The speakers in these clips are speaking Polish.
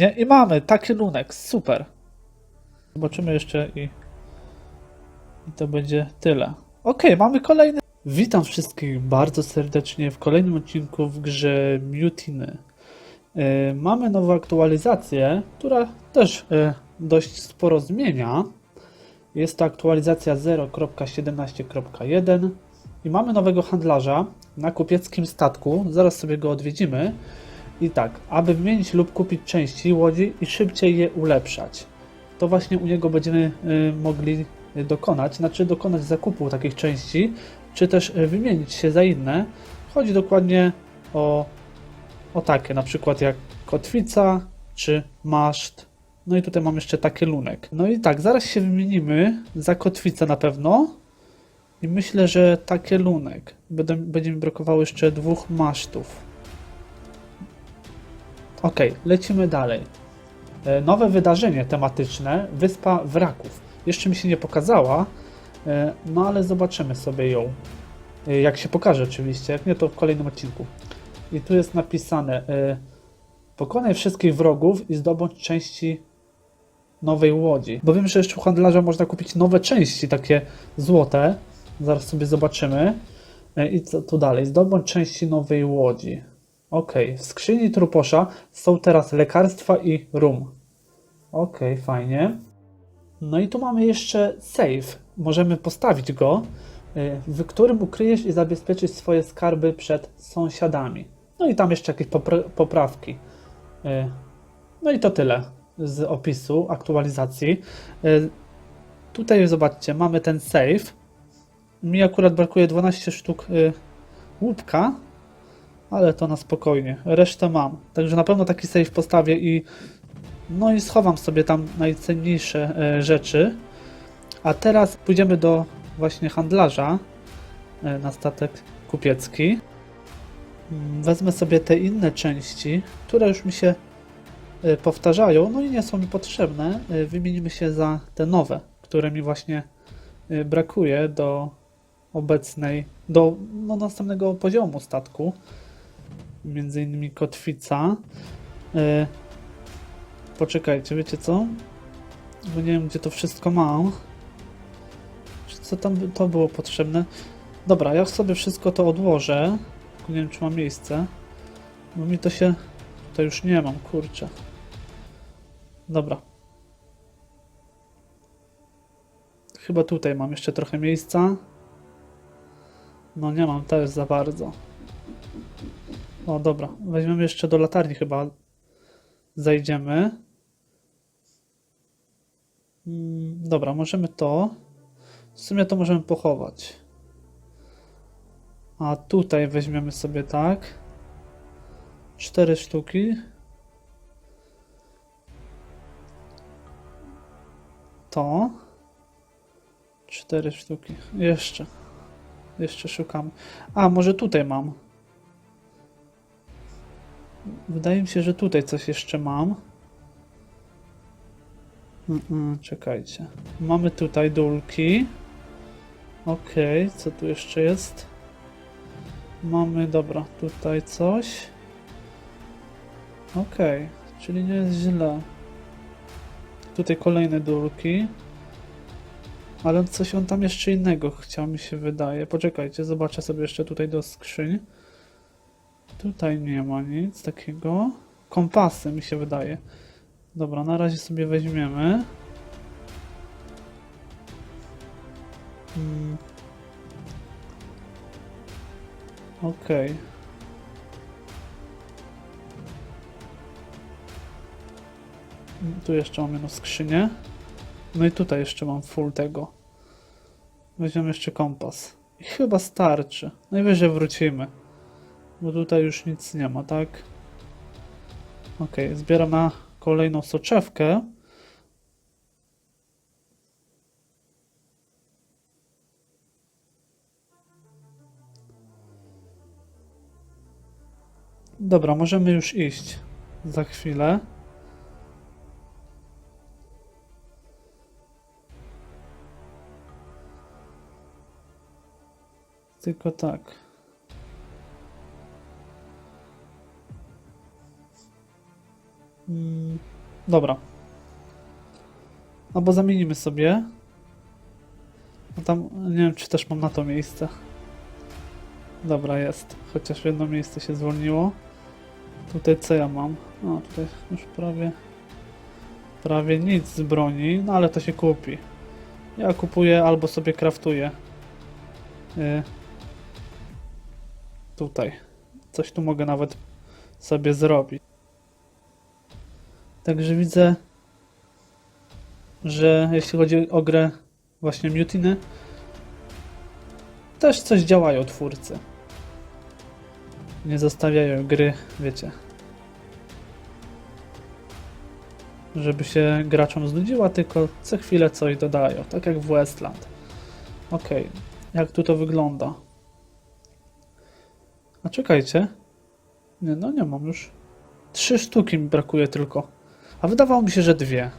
Nie? I mamy taki lunek, super. Zobaczymy jeszcze i, i to będzie tyle. Okej, mamy kolejny. Witam wszystkich bardzo serdecznie w kolejnym odcinku w grze Mutiny. E, Mamy nową aktualizację, która też e, dość sporo zmienia. Jest to aktualizacja 0.17.1 i mamy nowego handlarza na kupieckim statku. Zaraz sobie go odwiedzimy. I tak, aby wymienić lub kupić części łodzi i szybciej je ulepszać. To właśnie u niego będziemy y, mogli dokonać, znaczy dokonać zakupu takich części, czy też y, wymienić się za inne. Chodzi dokładnie o, o takie, na przykład jak kotwica czy maszt. No i tutaj mam jeszcze taki lunek. No i tak, zaraz się wymienimy za kotwicę na pewno. I myślę, że takie lunek. Będzie mi brakowało jeszcze dwóch masztów. Ok, lecimy dalej. E, Nowe wydarzenie tematyczne Wyspa Wraków. Jeszcze mi się nie pokazała, e, no ale zobaczymy sobie ją. E, Jak się pokaże oczywiście, jak nie to w kolejnym odcinku. I tu jest napisane Pokonaj wszystkich wrogów i zdobądź części nowej łodzi. Bo wiem, że jeszcze u handlarza można kupić nowe części, takie złote. Zaraz sobie zobaczymy. I co tu dalej? Zdobądź części nowej łodzi. Okej, w skrzyni truposza są teraz lekarstwa i rum. Okej, fajnie. No i tu mamy jeszcze save. Możemy postawić go, y, w którym ukryjesz i zabezpieczysz swoje skarby przed sąsiadami. No i tam jeszcze jakieś popra- poprawki. Y, No i to tyle z opisu aktualizacji. Y, Tutaj zobaczcie, mamy ten save. Mi akurat brakuje 12 sztuk łupka, ale to na spokojnie. Resztę mam. Także na pewno taki save postawię i no i schowam sobie tam najcenniejsze e, rzeczy. A teraz pójdziemy do właśnie handlarza e, na statek kupiecki. Mm, Wezmę sobie te inne części, które już mi się e, powtarzają, no i nie są mi potrzebne. Wymienimy się za te nowe, które mi właśnie brakuje do obecnej, do no, następnego poziomu statku między innymi kotwica. E, poczekajcie, wiecie co? Bo nie wiem, gdzie to wszystko mam. Co tam to było potrzebne? Dobra, ja sobie wszystko to odłożę. Nie wiem, czy mam miejsce. Bo mi to się... To już nie mam, kurczę. Dobra. Chyba tutaj mam jeszcze trochę miejsca. No nie mam też za bardzo. O, dobra. Weźmiemy jeszcze do latarni chyba. Zajdziemy. Mm, Dobra, możemy to. W sumie to możemy pochować. A tutaj weźmiemy sobie tak. Cztery sztuki. To. Cztery sztuki. Jeszcze. Jeszcze szukam. A, może tutaj mam. Wydaje mi się, że tutaj coś jeszcze mam. Czekajcie. Mamy tutaj dulki. Okej, co tu jeszcze jest? Mamy, dobra, tutaj coś. Okej, czyli nie jest źle. Tutaj kolejne dulki. Ale coś on tam jeszcze innego chciał, mi się wydaje. Poczekajcie, zobaczę sobie jeszcze tutaj do skrzyń. Tutaj nie ma nic takiego. Kompasy mi się wydaje. Dobra, na razie sobie weźmiemy. Mm. Okej. Mm, Tu jeszcze mam jedną skrzynię. No i tutaj jeszcze mam full tego. Weźmiemy jeszcze kompas. I chyba starczy. Najwyżej wrócimy. Bo tutaj już nic nie ma, tak? Ok, zbieram na kolejną soczewkę. Dobra, możemy już iść za chwilę. Tylko tak. Mm, dobra. Albo zamienimy sobie. No tam, nie wiem, czy też mam na to miejsce. Dobra, jest. Chociaż jedno miejsce się zwolniło. Tutaj co ja mam? No, tutaj już prawie... Prawie nic z broni, no ale to się kupi. Ja kupuję albo sobie craftuję. Y, tutaj. Coś tu mogę nawet sobie zrobić. Także widzę, że jeśli chodzi o grę właśnie Mutiny, też coś działają twórcy. Nie zostawiają gry, wiecie, żeby się graczom znudziła, tylko co chwilę coś dodają, tak jak w Westland. Ok, jak tu to wygląda? A czekajcie. Nie, no nie mam już. Trzy sztuki mi brakuje tylko. A wydawało mi się, że dwie.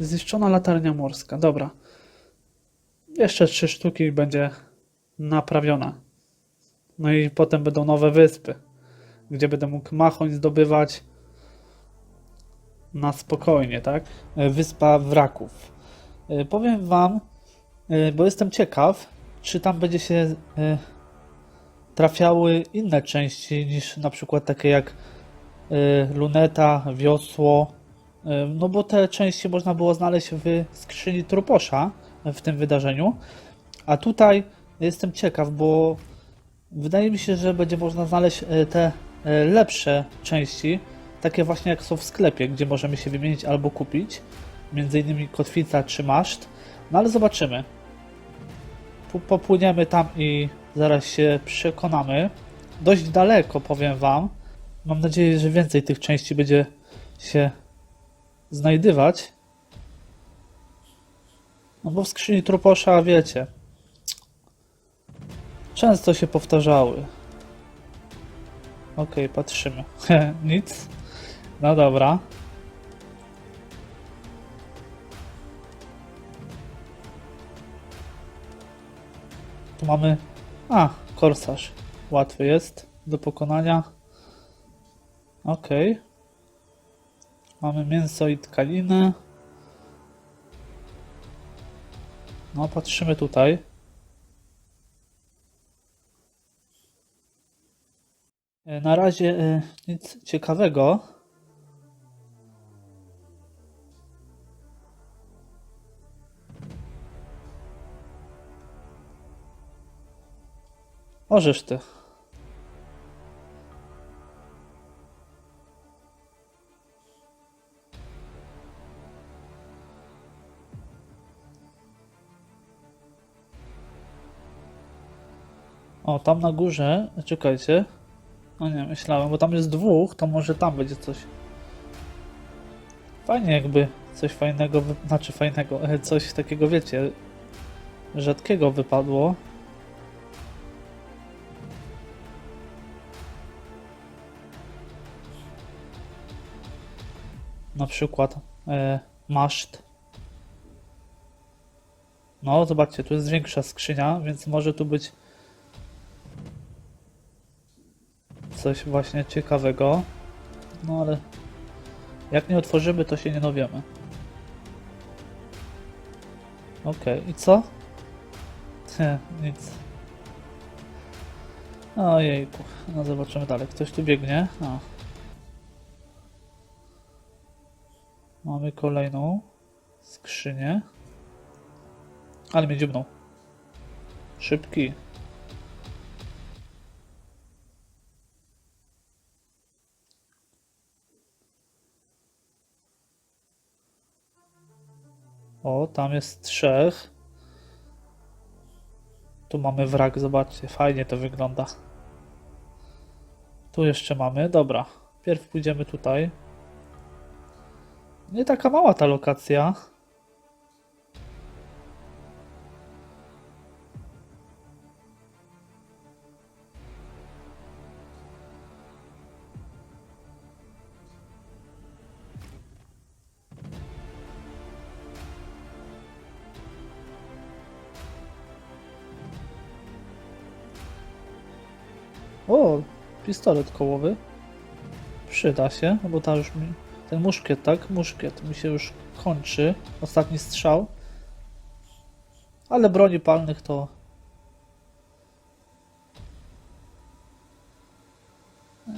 Zniszczona latarnia morska. Dobra. Jeszcze trzy sztuki będzie naprawiona. No i potem będą nowe wyspy, gdzie będę mógł machoń zdobywać na spokojnie, tak? E, Wyspa wraków. E, Powiem wam, e, bo jestem ciekaw, czy tam będzie się trafiały inne części niż na przykład takie jak luneta, wiosło. Y, No bo te części można było znaleźć w skrzyni truposza w tym wydarzeniu. A tutaj jestem ciekaw, bo wydaje mi się, że będzie można znaleźć y, te y, lepsze części, takie właśnie jak są w sklepie, gdzie możemy się wymienić albo kupić. Między innymi kotwica czy maszt. No ale zobaczymy. Popłyniemy tam i zaraz się przekonamy. Dość daleko, powiem Wam. Mam nadzieję, że więcej tych części będzie się znajdywać. No bo w skrzyni truposza, wiecie, często się powtarzały. Okej, patrzymy. Nic. No dobra. Tu mamy. A, korsarz. Łatwy jest do pokonania. Ok. Mamy mięso i tkaninę. No, patrzymy tutaj. E, Na razie e, nic ciekawego. Możesz ty. O, tam na górze, czekajcie. No nie, myślałem, bo tam jest dwóch, to może tam będzie coś. Fajnie jakby coś fajnego, znaczy fajnego, e, coś takiego wiecie, rzadkiego wypadło. Na przykład e, maszt. No, zobaczcie, tu jest większa skrzynia, więc może tu być coś właśnie ciekawego. No ale jak nie otworzymy, to się nie dowiemy. Okej, i co? Nie, nic. Ojejku, no zobaczymy dalej. Ktoś tu biegnie. A. Mamy kolejną skrzynię. Ale mnie dziubnął. Szybki. O, tam jest trzech. Tu mamy wrak, zobaczcie, fajnie to wygląda. Tu jeszcze mamy, dobra. Pierw pójdziemy tutaj. Nie taka mała ta lokacja. O, pistolet kołowy. Przyda się, no bo ta już mi, ten muszkiet, tak? Muszkiet mi się już kończy. Ostatni strzał. Ale broni palnych to...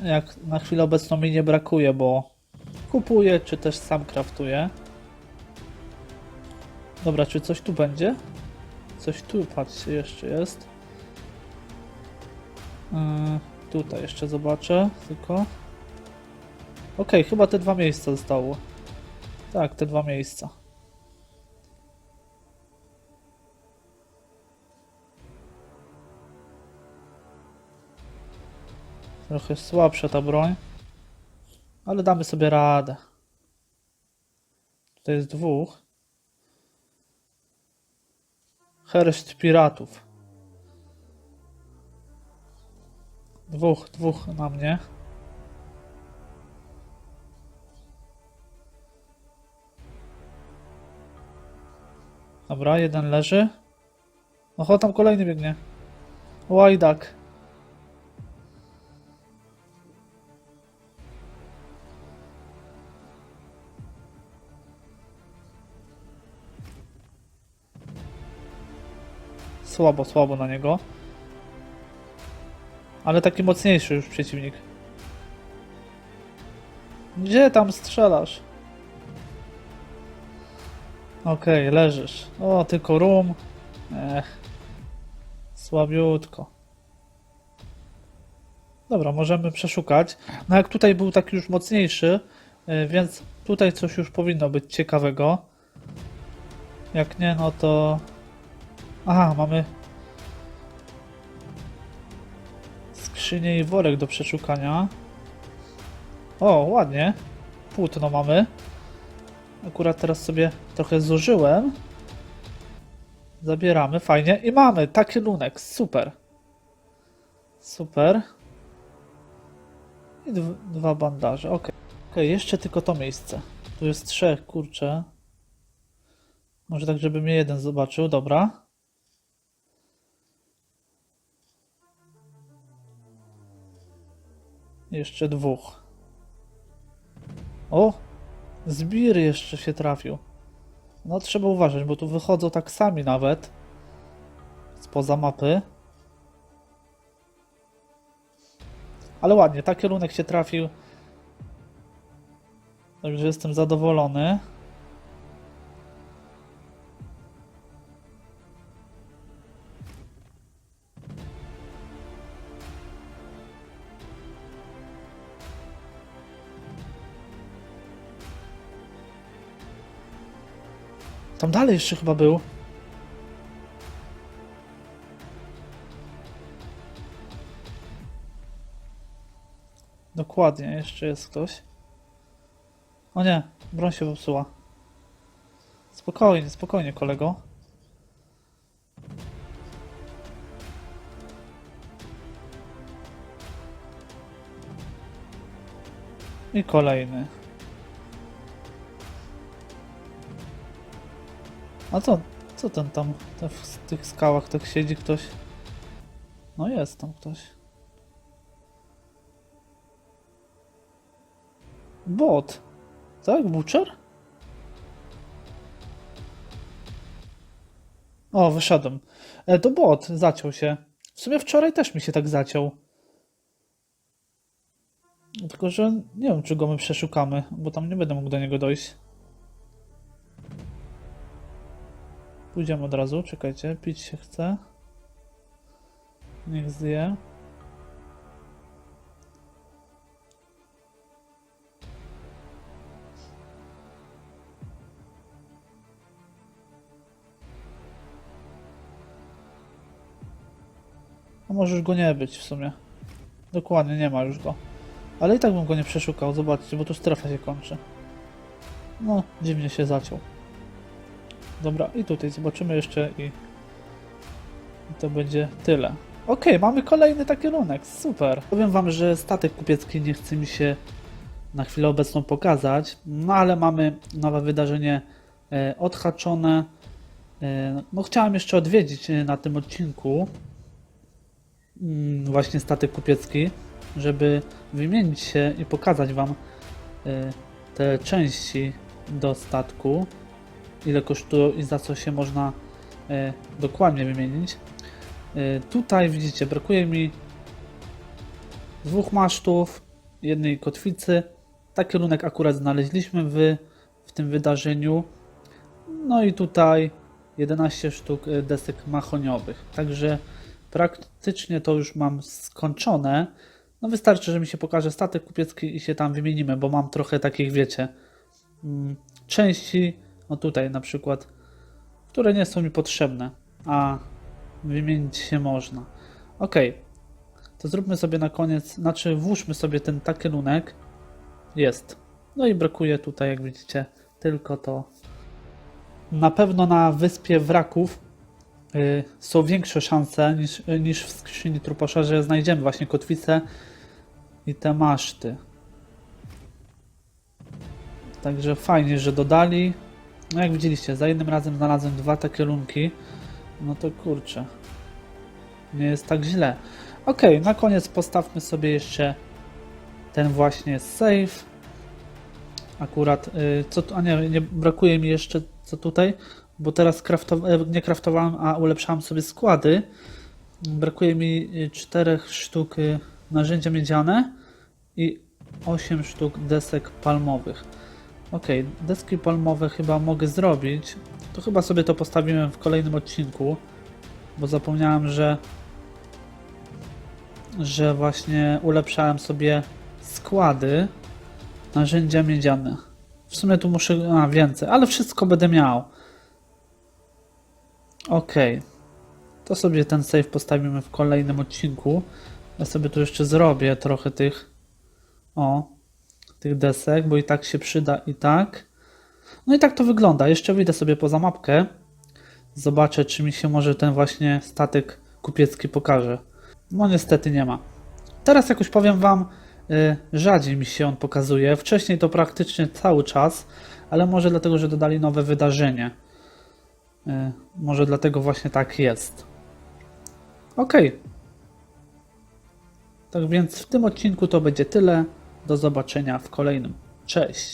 Jak na chwilę obecną mi nie brakuje, bo kupuję, czy też sam kraftuję. Dobra, czy coś tu będzie? Coś tu, patrzcie, jeszcze jest. Yy, tutaj jeszcze zobaczę, tylko. Okej, chyba te dwa miejsca zostało. Tak, te dwa miejsca. Trochę słabsza ta broń. Ale damy sobie radę. Tutaj jest dwóch. Herszt piratów. Dwóch, dwóch na mnie. Dobra, jeden leży. Oho, tam kolejny biegnie. Łajdak. Słabo, słabo na niego. Ale taki mocniejszy już przeciwnik. Gdzie tam strzelasz? Okej, leżysz. O, tylko rum. Ech. Słabiutko. Dobra, możemy przeszukać. No jak tutaj był taki już mocniejszy, y, więc tutaj coś już powinno być ciekawego. Jak nie, no to... Aha, mamy skrzynię i worek do przeszukania. O, ładnie. Płótno mamy. Akurat teraz sobie trochę zużyłem. Zabieramy, fajnie. I mamy taki lunek, super. Super. I dw- dwa bandaże, ok. Ok, jeszcze tylko to miejsce. Tu jest trzech, kurczę. Może tak, żeby mnie jeden zobaczył, dobra. Jeszcze dwóch. O! Zbir jeszcze się trafił. No trzeba uważać, bo tu wychodzą tak sami nawet. Spoza mapy. Ale ładnie, taki kierunek się trafił. Także jestem zadowolony. Tam dalej jeszcze chyba był. Dokładnie, jeszcze jest ktoś. O nie, broń się popsuła. Spokojnie, spokojnie, kolego. I kolejny. A co, co ten tam w tych skałach tak siedzi ktoś? No jest tam ktoś. Bot. Tak? Butcher? O, wyszedłem. E, to bot, zaciął się. W sumie wczoraj też mi się tak zaciął. Tylko, że nie wiem, czy go my przeszukamy, bo tam nie będę mógł do niego dojść. Pójdziemy od razu, czekajcie, pić się chce. Niech zje. A może już go nie być w sumie. Dokładnie, nie ma już go. Ale i tak bym go nie przeszukał, zobaczcie, bo tu strefa się kończy. No, dziwnie się zaciął. Dobra, i tutaj zobaczymy jeszcze i, i to będzie tyle. Okej, mamy kolejny taki kierunek, super. Powiem wam, że statek kupiecki nie chce mi się na chwilę obecną pokazać, no ale mamy nowe wydarzenie e, odhaczone. E, no chciałem jeszcze odwiedzić e, na tym odcinku mm, właśnie statek kupiecki, żeby wymienić się i pokazać Wam y, te części do statku, ile kosztują i za co się można y, dokładnie wymienić. Y, Tutaj widzicie, brakuje mi dwóch masztów, jednej kotwicy. Taki kierunek akurat znaleźliśmy w, w tym wydarzeniu. No i tutaj 11 sztuk y, desek mahoniowych. Także praktycznie to już mam skończone. No wystarczy, że mi się pokaże statek kupiecki i się tam wymienimy, bo mam trochę takich, wiecie, mm, części, o tutaj na przykład, które nie są mi potrzebne, a wymienić się można. Ok, to zróbmy sobie na koniec, znaczy włóżmy sobie ten takielunek. Jest. No i brakuje tutaj, jak widzicie, tylko to. Na pewno na wyspie wraków y, są większe szanse niż, niż w skrzyni trupasza, że znajdziemy właśnie kotwicę i te maszty. Także fajnie, że dodali. No jak widzieliście, za jednym razem znalazłem dwa takie lunki. No to kurczę. Nie jest tak źle. Ok, na koniec postawmy sobie jeszcze ten właśnie save. Akurat, y, co tu, a nie, nie, brakuje mi jeszcze co tutaj, bo teraz e, nie kraftowałem, a ulepszałem sobie składy. Brakuje mi y, czterech sztuk y, narzędzia miedziane i 8 sztuk desek palmowych. Ok, deski palmowe chyba mogę zrobić. To chyba sobie to postawimy w kolejnym odcinku, bo zapomniałem, że że właśnie ulepszałem sobie składy narzędzia miedziane. W sumie tu muszę, a więcej, ale wszystko będę miał. Ok. To sobie ten save postawimy w kolejnym odcinku. Ja sobie tu jeszcze zrobię trochę tych o, tych desek, bo i tak się przyda i tak. No i tak to wygląda. Jeszcze wyjdę sobie poza mapkę. Zobaczę, czy mi się może ten właśnie statek kupiecki pokaże. No niestety nie ma. Teraz jakoś powiem Wam, y, rzadziej mi się on pokazuje. Wcześniej to praktycznie cały czas, ale może dlatego, że dodali nowe wydarzenie. Y, może dlatego właśnie tak jest. Ok. Tak więc w tym odcinku to będzie tyle. Do zobaczenia w kolejnym. Cześć.